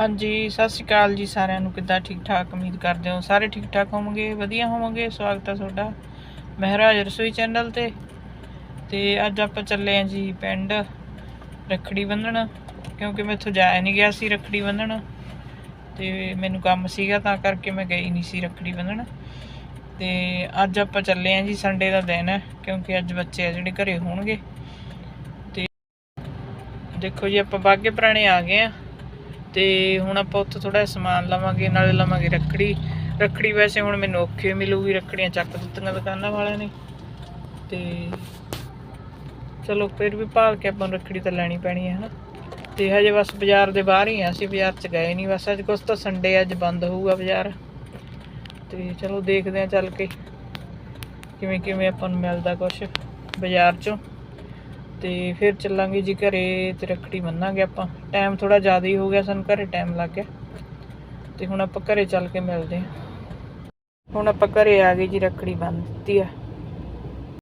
ਹਾਂਜੀ, ਸਤਿ ਸ਼੍ਰੀ ਅਕਾਲ ਜੀ ਸਾਰਿਆਂ ਨੂੰ। ਕਿੱਦਾਂ ਠੀਕ ਠਾਕ ਉਮੀਦ ਕਰਦੇ ਹੋ ਸਾਰੇ ਠੀਕ ਠਾਕ ਹੋਵੋਗੇ, ਵਧੀਆ ਹੋਵੋਗੇ। ਸਵਾਗਤ ਹੈ ਤੁਹਾਡਾ ਮਹਿਰਾਜ ਰਸੋਈ ਚੈਨਲ ਤੇ। ਤੇ ਅੱਜ ਆਪਾਂ ਚੱਲੇ ਆਂ ਜੀ ਪਿੰਡ ਰੱਖੜੀ ਬੰਨਣ, ਕਿਉਂਕਿ ਮੈਂ ਇੱਥੋਂ ਜਾਇਆ ਨਹੀਂ ਗਿਆ ਸੀ ਰੱਖੜੀ ਬੰਨਣ। ਤੇ ਮੈਨੂੰ ਕੰਮ ਸੀਗਾ ਤਾਂ ਕਰਕੇ ਮੈਂ ਗਈ ਨਹੀਂ ਸੀ ਰੱਖੜੀ ਬੰਨਣ। ਤੇ ਅੱਜ ਆਪਾਂ ਚੱਲੇ ਆਂ ਜੀ ਸੰਡੇ ਦਾ ਦਿਨ ਹੈ ਕਿਉਂਕਿ ਅੱਜ ਬੱਚੇ ਆ ਜਿਹੜੇ ਘਰੇ ਹੋਣਗੇ। ਤੇ ਦੇਖੋ ਜੀ, ਆਪਾਂ ਬਾਗੇ ਪੁਰਾਣੇ ਆ ਗਏ ਆ ਤੇ ਹੁਣ ਆਪਾਂ ਉੱਥੇ ਥੋੜਾ ਸਮਾਨ ਲਵਾਂਗੇ, ਨਾਲੇ ਲਵਾਂਗੇ ਰੱਖੜੀ। ਰੱਖੜੀ ਵੈਸੇ ਹੁਣ ਮੈਨੂੰ ਔਖੇ ਮਿਲੂਗੀ, ਰੱਖੜੀਆਂ ਚੱਕ ਦਿੱਤੀਆਂ ਦੁਕਾਨਾਂ ਵਾਲਿਆਂ ਨੇ। ਤੇ ਚਲੋ ਫਿਰ ਵੀ ਭਾਲ ਕੇ ਆਪਾਂ ਨੂੰ ਰੱਖੜੀ ਤਾਂ ਲੈਣੀ ਪੈਣੀ ਹੈ, ਹਨਾ? ਤੇ ਹਜੇ ਬਸ ਬਾਜ਼ਾਰ ਦੇ ਬਾਹਰ ਹੀ ਆ, ਅਸੀਂ ਬਾਜ਼ਾਰ 'ਚ ਗਏ ਨਹੀਂ ਬਸ ਅੱਜ ਕੁਛ ਤਾਂ ਸੰਡੇ ਅੱਜ ਬੰਦ ਹੋਊਗਾ ਬਾਜ਼ਾਰ। ਤੇ ਚਲੋ ਦੇਖਦੇ ਆ ਚੱਲ ਕੇ ਕਿਵੇਂ ਕਿਵੇਂ ਆਪਾਂ ਨੂੰ ਮਿਲਦਾ ਕੁਛ ਬਾਜ਼ਾਰ 'ਚੋਂ। ਤੇ ਫਿਰ ਚੱਲਾਂਗੇ ਜੀ ਘਰੇ ਤੇ ਰੱਖੜੀ ਬੰਨਾਂਗੇ ਆਪਾਂ। ਟਾਈਮ ਥੋੜਾ ਜ਼ਿਆਦਾ ਹੀ ਹੋ ਗਿਆ ਸਾਨੂੰ ਘਰੇ ਟਾਈਮ ਲੱਗ ਗਿਆ। ਤੇ ਹੁਣ ਆਪਾਂ ਘਰੇ ਚੱਲ ਕੇ ਮਿਲਦੇ ਹਾਂ। ਹੁਣ ਆਪਾਂ ਘਰੇ ਆ ਗਏ ਜੀ ਰੱਖੜੀ ਬੰਨ ਦਿੱਤੀ ਆ।